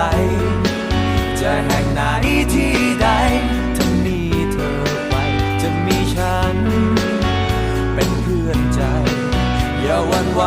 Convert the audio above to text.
ล จะแห่งไหนที่ใดถ้ามีเธอไปจะมีฉัน เป็นเพื่อนใจ อย่าหวั่นไหว